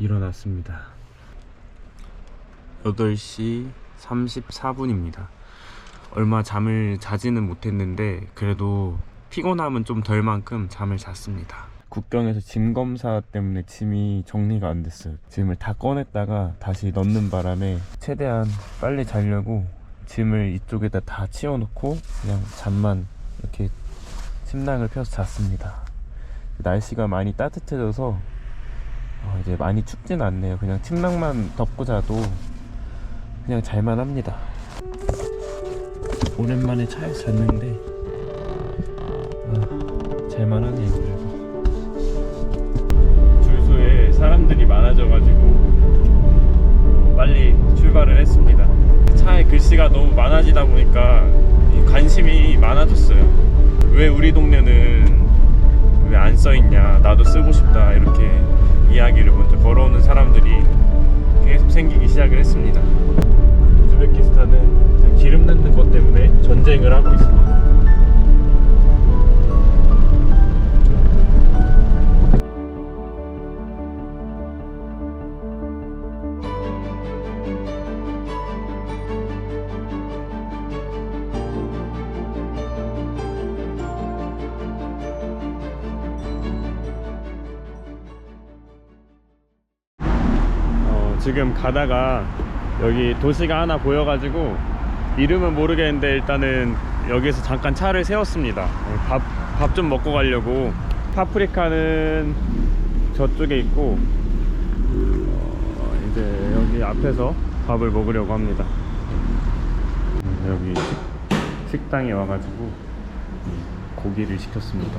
일어났습니다. 8시 34분입니다. 얼마 잠을 자지는 못했는데 그래도 피곤함은 좀 덜 만큼 잠을 잤습니다. 국경에서 짐 검사 때문에 짐이 정리가 안 됐어요. 짐을 다 꺼냈다가 다시 넣는 바람에 최대한 빨리 자려고 짐을 이쪽에다 다 치워놓고 그냥 잠만 이렇게 침낭을 펴서 잤습니다. 날씨가 많이 따뜻해져서 어, 이제 많이 춥진 않네요. 그냥 침낭만 덮고 자도 그냥 잘만 합니다. 오랜만에 차에서 잤는데 아, 잘만 하네요. 그래도 줄소에 사람들이 많아져가지고 빨리 출발을 했습니다. 차에 글씨가 너무 많아지다 보니까 이 관심이 많아졌어요. 왜 우리 동네는 왜 안 써있냐 나도 쓰고 싶다 이렇게 이야기를 먼저 걸어오는 사람들이 계속 생기기 시작을 했습니다. 우즈베키스탄은 기름 넣는 것 때문에 전쟁을 하고 있습니다 지금 가다가 여기 도시가 하나 보여가지고 이름은 모르겠는데 일단은 여기서 잠깐 차를 세웠습니다. 밥 밥 좀 먹고 가려고 파프리카는 저쪽에 있고 어, 이제 여기 앞에서 밥을 먹으려고 합니다. 여기 식- 식당에 와가지고 고기를 시켰습니다.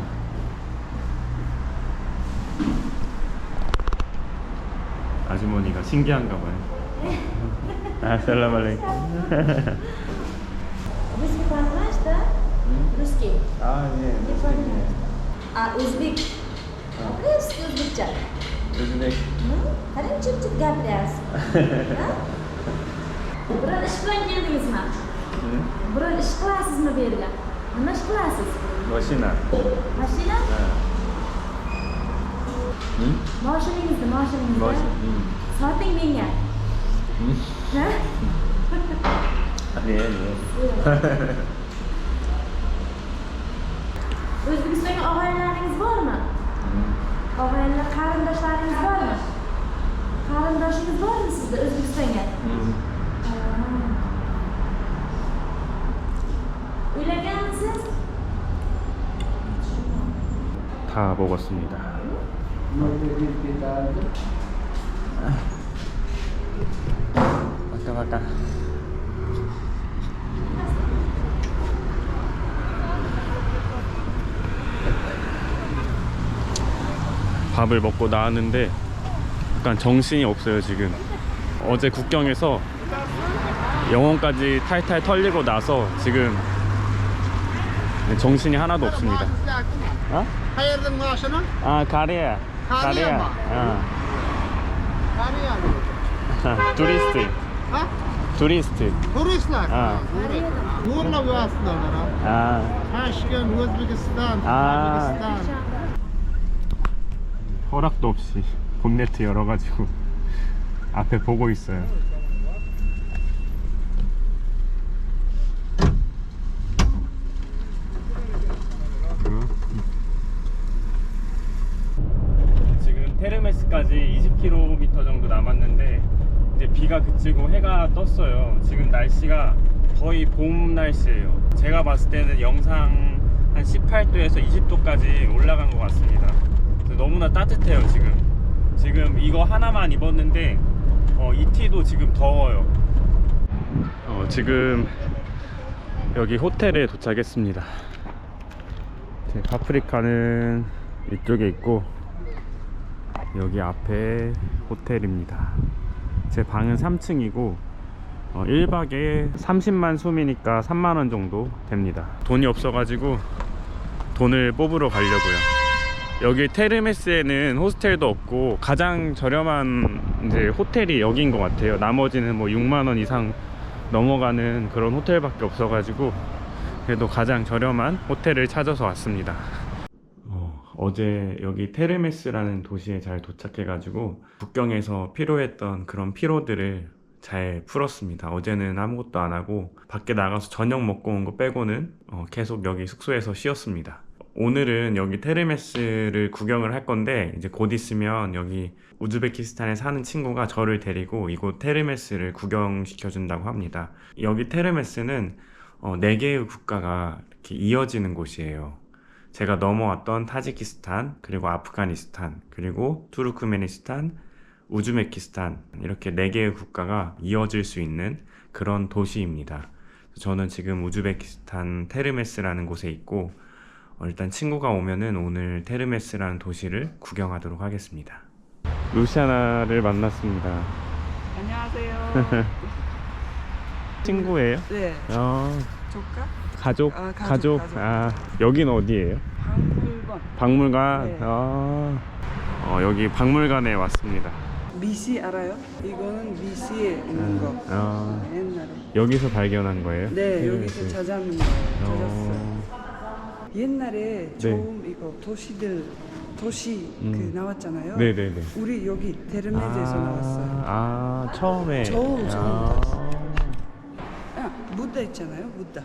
아주머니가 신기한가 봐요. 아, 살람 알레이쿰. Вы с знаешь, да? Русский. 아, 예. Не понимаешь. А o'zbek. O'qiyapsiz o'zbekcha. 요즘에 Ну, qarang chip-chip gapiryapsiz. Ha? Biror ish bilan keldingizmi? Biror ish qilasizmi bu yerga? Nima ish qilasiz? 머시나. Mashina? 응? Moshiningizni, moshiningizni. 머시. 응. Soting menga. Ha? 아니, 아니. O'zbekistonga og'aynilaringiz bormi? 응. Og'aynilar qarindoshlaringiz bormi? Qarindoshingiz bormi sizda O'zbekistonga? 응. Uylanganmisiz? 다 먹었습니다. 왔다 왔다. 밥을 먹고 나왔는데 약간 정신이 없어요 지금. 어제 국경에서 영혼까지 탈탈 털리고 나서 지금 정신이 하나도 없습니다. 어? 아 가리야 가리안 마. 어. 가리안. 투리스트. 투리스트. 어. 도리스나. 아. 누구나 왔어 나라. 아. 우즈베키스탄, 아. 파키스탄. 허락도 없이 본네트 열어가지고 앞에 보고 있어요. 테르메스까지 20km 정도 남았는데 이제 비가 그치고 해가 떴어요. 지금 날씨가 거의 봄 날씨예요. 제가 봤을 때는 영상 한 18도에서 20도까지 올라간 것 같습니다. 너무나 따뜻해요 지금. 지금 이거 하나만 입었는데 어, 이 티도 지금 더워요. 어, 지금 여기 호텔에 도착했습니다. 제 파프리카는 이쪽에 있고 여기 앞에 호텔입니다. 제 방은 3층이고 어, 1박에 30만 솜이니까 3만원 정도 됩니다. 돈이 없어가지고 돈을 뽑으러 가려고요. 여기 테르메스에는 호스텔도 없고 가장 저렴한 이제 호텔이 여기인 것 같아요. 나머지는 뭐 6만원 이상 넘어가는 그런 호텔밖에 없어가지고 그래도 가장 저렴한 호텔을 찾아서 왔습니다. 어, 어제 여기 테르메스라는 도시에 잘 도착해가지고 국경에서 피로했던 그런 피로들을 잘 풀었습니다. 어제는 아무것도 안 하고 밖에 나가서 저녁 먹고 온 거 빼고는 어, 계속 여기 숙소에서 쉬었습니다. 오늘은 여기 테르메스를 구경을 할 건데 이제 곧 있으면 여기 우즈베키스탄에 사는 친구가 저를 데리고 이곳 테르메스를 구경시켜 준다고 합니다. 여기 테르메스는 어, 네 개의 국가가 이렇게 이어지는 곳이에요. 제가 넘어왔던 타지키스탄, 그리고 아프가니스탄, 그리고 투르크메니스탄, 우즈베키스탄 이렇게 네 개의 국가가 이어질 수 있는 그런 도시입니다. 저는 지금 우즈베키스탄 테르메스라는 곳에 있고 어, 일단 친구가 오면은 오늘 테르메스라는 도시를 구경하도록 하겠습니다. 루시아나를 만났습니다. 안녕하세요. 친구예요? 네, 어, 조카 가족, 아, 가족, 가족. 가족. 아, 여긴 어디예요? 박물관 박물관. 네. 아, 어, 여기 박물관에 왔습니다. 미시 알아요? 이거는 미시에 있는 거 아, 옛날에. 여기서 발견한 거예요? 네, 여기서 테르메스. 찾아는. 찾았어요. 어, 옛날에 처음 이거 도시들 도시 음. 그 나왔잖아요. 네네네. 우리 여기 테르메즈에서 나왔어요. 아, 처음에. 처음, 처음 아, 아, 부다 있잖아요. 부다.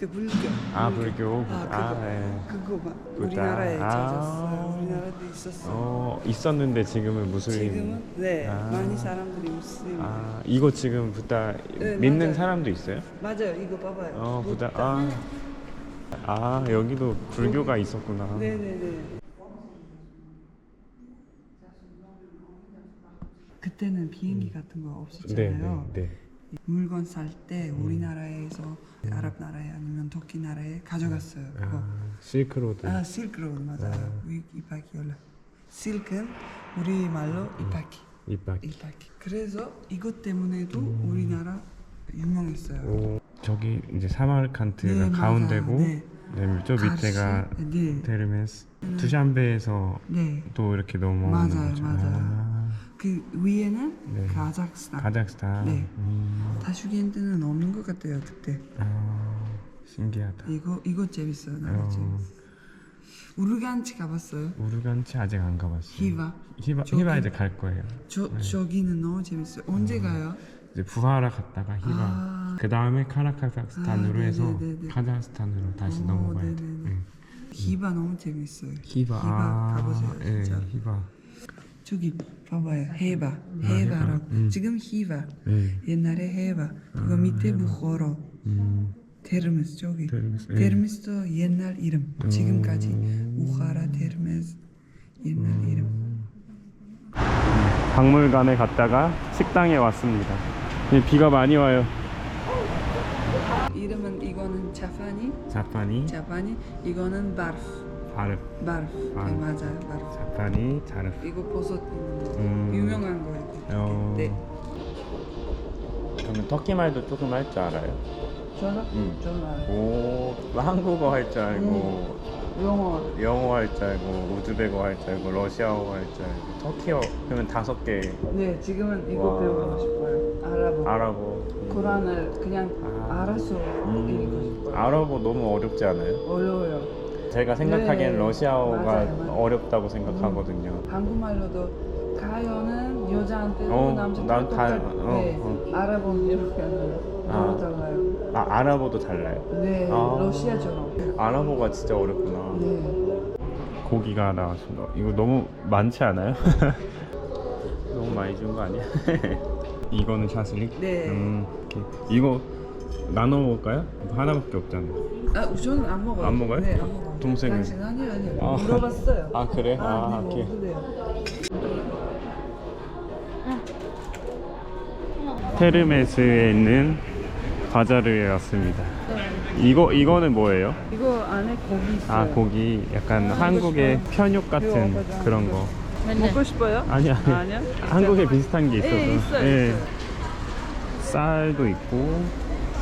그 불교. 아, 불교. 아, 그거. 아, 네. 그거. 우리나라에 아. 찾았어요. 우리나라도 있었어요. 어, 있었는데 지금은 무슬림. 지금은 네 아. 많이 사람들이 무슬림. 아, 이거 지금 부다 네, 믿는 맞아요. 사람도 있어요? 맞아요. 이거 봐봐요. 어, 부다. 아. 아, 여기도 불교가 있었구나. 네네네. 그때는 비행기 같은 거 네, 없었잖아요. 네, 네. 물건 살 때 우리나라에서 아랍 나라에 아니면 터키 나라에 가져갔어요. 그거. 아, 실크로드. 아, 실크로드 맞아요. 위 이파키 원래. 실크는 우리 말로 이파키. 이빨. 이파키. 그래서 이것 때문에도 우리나라 유명했어요. 오, 저기 이제 사마르칸트가 네. 가운데고, 네. 네, 저 밑에가 네. 테르메스. 두샨베에서 네. 또 이렇게 넘어오는 맞아요, 거죠. 맞아요. 아, 그 위에는 네. 카자흐스탄. 카자흐스탄. 네. 음, 다슈겐트는 없는 것 같아요 그때. 아, 신기하다. 이거 이거 재밌어요. 나도 어. 재밌어. 우르간치 가봤어요? 우르간치 아직 안 가봤어요. 히바. 히바, 저기- 히바 이제 갈 거예요. 저 저기는 너무 재밌어요. 언제 가요? 이제 부하라 갔다가 히바. 아. 그 다음에 카라카자흐스탄으로 아, 해서 네네네네. 카자흐스탄으로 다시 오, 넘어가야 돼. 네. 히바 너무 재밌어요. 히바. 히바 아, 가보세요 예, 진짜. 히바. 저기 봐봐요. 해바. 해바라고. 음. 지금 히바. 네. 옛날에 해바. 그거 밑에 부호로. 음, 테르메스 저기. 테르메스, 예. 테르메스도 옛날 이름. 지금까지 우하라 테르메스 옛날 음. 이름. 박물관에 갔다가 식당에 왔습니다. 예, 비가 많이 와요. 이름은 이거는 자파니. 자파니, 자파니. 이거는 바르프. 바르, 바르프. 바르프. 네, 맞아요. 바르프. 자파니, 자르. 이거 버섯. 음. 유명한 거예요. 어. 네. 그러면 터키 말도 조금 할 줄 알아요? 저는 음. 저는 알아요. 오, 한국어 할 줄 알고, 영어. 영어 할 줄 알고, 우즈베거 할 줄 알고, 러시아어 할 줄 알고, 터키어 그러면 다섯 개, 네, 지금은 이거 와. 배우고 싶어요. 아랍어. 아랍어. 코란을 그냥 아. 알아서 읽고 싶어요. 아랍어 너무 어렵지 않아요? 어려워요. 제가 생각하기엔 네. 러시아어가 맞아요, 맞아요. 어렵다고 생각하거든요. 한국말로도 가요는 여자한테도 어, 남자한테도 난 다- 똑같. 어, 네, 어. 아랍어는 이렇게 하면 아. 너무 달라요. 아, 아랍어도 달라요? 네, 아. 러시아처럼. 아랍어가 진짜 어렵구나. 네. 고기가 나왔습니다. 이거 너무 많지 않아요? 너무 많이 준 거 아니야? 이거는 샤슬릭? 네. 음, 오케이. 이거 나눠 먹을까요? 하나밖에 없잖아요. 아, 저는 안 먹어요. 안 먹어요? 네, 안 먹어요. 동생은? 당신 아니요, 아니요. 아. 물어봤어요. 아 그래? 아, 아, 네, 오케이. 테르메스에 있는 바자르에 왔습니다. 이거 이거는 뭐예요? 이거 안에 고기 있어요. 아 고기 약간 한국의 편육 같은. 그런 거. 먹고 싶어요? 아니 아니. 아니야? 한국에 비슷한 게 있어서. 예, 있어요, 예. 있어요. 쌀도 있고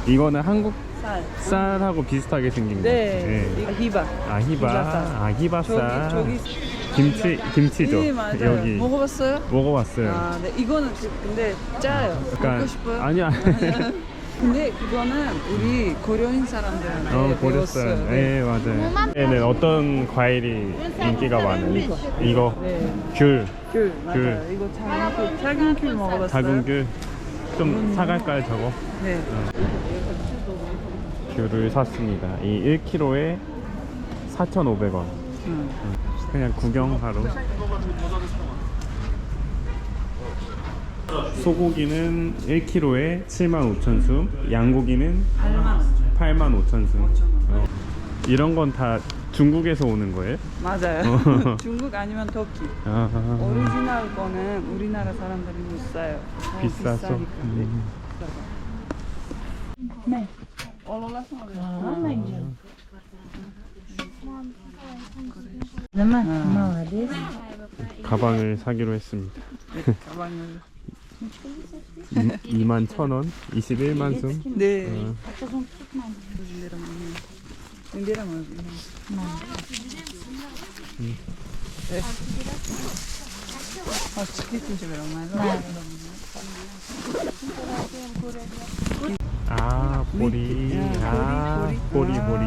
이거는 한국 쌀. 쌀하고 비슷하게 생긴 거. 네, 예. 이거 히바. 아 히바. 아 히바 쌀. 저기 저기 김치 김치죠. 예, 맞아요. 여기 먹어봤어요? 먹어봤어요. 아, 네. 이거는 그- 근데 짜요. 약간 먹고 싶어요? 아니야. 근데 그거는 우리 고려인 사람들한테 어, 배웠어요. 보셨어요. 네, 맞아요. 얘는 어떤 과일이 인기가 많아요? 이거 네. 귤, 귤 맞아요. 귤. 이거 작은 귤, 작은 귤 먹어봤어요? 작은 귤. 좀 사갈까요, 저거? 네. 귤을 샀습니다. 이 1kg에 4,500원. 응. 그냥 구경하러. 소고기는 1kg에 75,000수, 양고기는 8만 85,000수. 어. 이런 건 다 중국에서 오는 거예요? 맞아요. 중국 아니면 터키. 아, 오리지널 거는 우리나라 사람들이 못 사요. 어, 비싸서. 비싸니까. 네. 음. 네. 올라가서 가방을 사기로 했습니다. 가방을. 2만 1,000원, 21만 숨. 네. 어. Mı? 네. 아. 아, 보리. 아, 보리, 보리.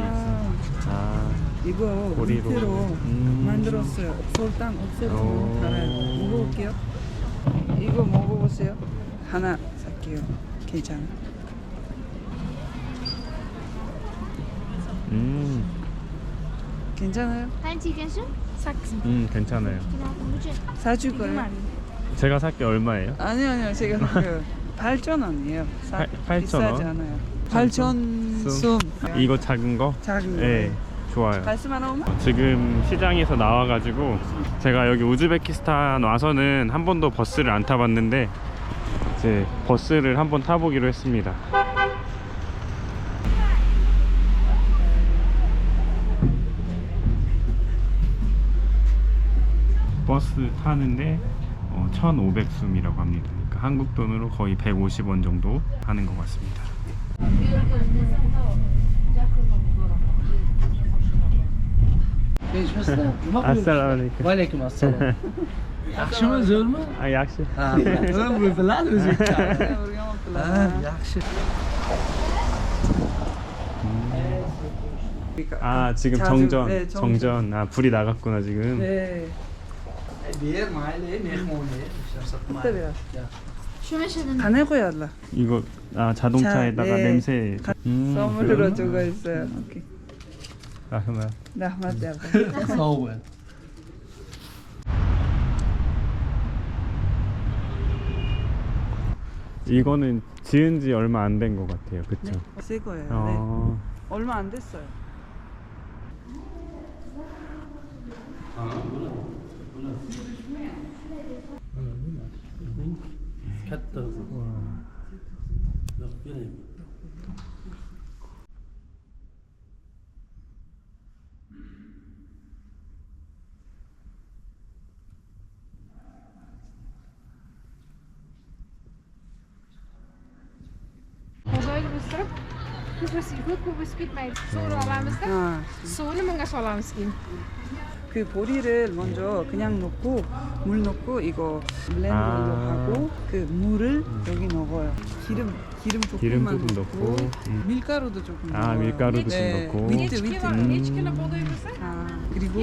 아, 이거 보리로. 밑으로 음. 만들었어요. 설탕 없애고. 달아요. 먹어볼게요. 이거 먹어보세요. 하나 살게요. 괜찮아. 음, 괜찮아요? Ze? 음, 괜찮아요. 사줄 거예요? 제가 살게 얼마예요? 아니요, 아니요. 제가 그 8천 원이에요. 사- 팔- 팔천 원? 비싸지 않아요. 8천 숨. 이거 작은 거? 작은 거. 네, 좋아요. 말씀 하나 오면? 지금 시장에서 나와가지고 제가 여기 우즈베키스탄 와서는 한 번도 버스를 안 타봤는데 이제 버스를 한번 타보기로 했습니다. 버스 타는데 어, 1,500숨이라고 합니다. 그러니까 한국 돈으로 거의 150원 정도 하는 것 같습니다. Assalamualaikum. Waalaikumselam. Yaxshi mi, zo'rmi? Ha, yaxshi. Ha, bu biladi o'zbekcha. Ha, yaxshi. 아 지금 정전 정전 아 불이 나갔구나 지금 네. Biraz. Şunu şunu. 간에 거야라. 이거 아 자동차에다가 자, 네. 냄새 음, 선물로 그럼? 주고 있어요. 오케이. 아 yavrum. sog' bo'l 이거는 지은 지 얼마 안 된 것 같아요 그쵸 새 거예요. 네. 어, 얼마 안 됐어요. 嗯，对嘛？嗯，看到过。那便宜。Ko'p ko'p o'sib ketmaydi. So'rib olamizda. 아, Suvni bunga solamiz keyin. 그 보리를 먼저 그냥 넣고 물 넣고 이거 블렌더로 아. 하고 그 물을 여기 넣어요. 기름 기름 조금만 기름 조금 넣고, 넣고, 음. 밀가루도 조금 아 넣어요. 밀가루도 네, 좀 넣고 위트 위트. bo'lsa, 아, 그리고.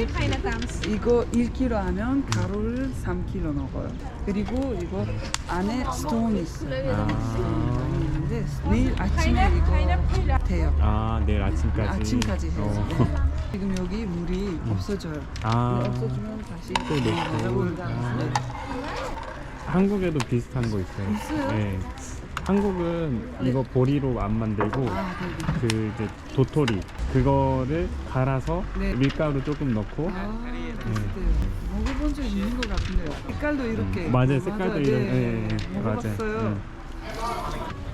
이거 1kg 하면 가루를 3kg 넣어요. 그리고 이거 안에 스톤 있어요. 아, 많이 있는데 내일 아침에 이거. 돼요. 아 내일 아침까지 아침까지 해요. 어. 네. 지금 여기 물이 없어져요. 아 없어지면 다시 또 넣고. 아. 한국에도 비슷한 거 있어요 있어요? 네. 한국은 이거 보리로 안 만들고 아, 네. 그 이제 도토리 그거를 갈아서 네. 밀가루 조금 넣고 아, 비슷해요. 먹어본 적 있는 것 같은데요. 색깔도 이렇게. 음, 맞아요 색깔도 이런 네. 예, 예, 먹어봤어요. 맞아요 음.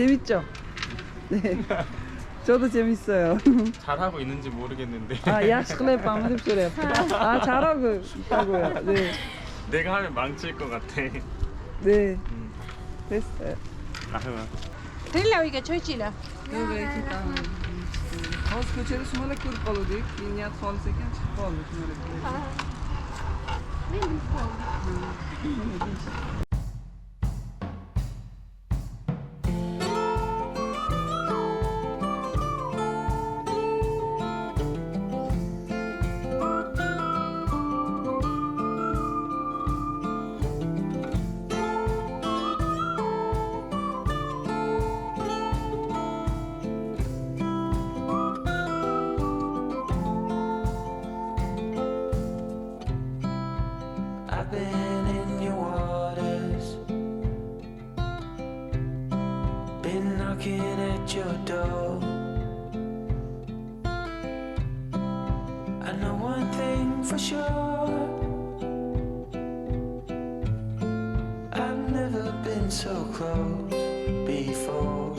재밌죠? 네. 저도 재밌어요. 잘하고 있는지 모르겠는데 아, 야식클랩 아무도 소리 아, 잘하고 있다고요. 네. 내가 하면 망칠 것 같아 네. 됐어요. 아유 Tényleg, hogy csinál? Jó, végig utána. Az köcsög, és mele kurpalodik, kényát falszéken, csak falnak mele so close before.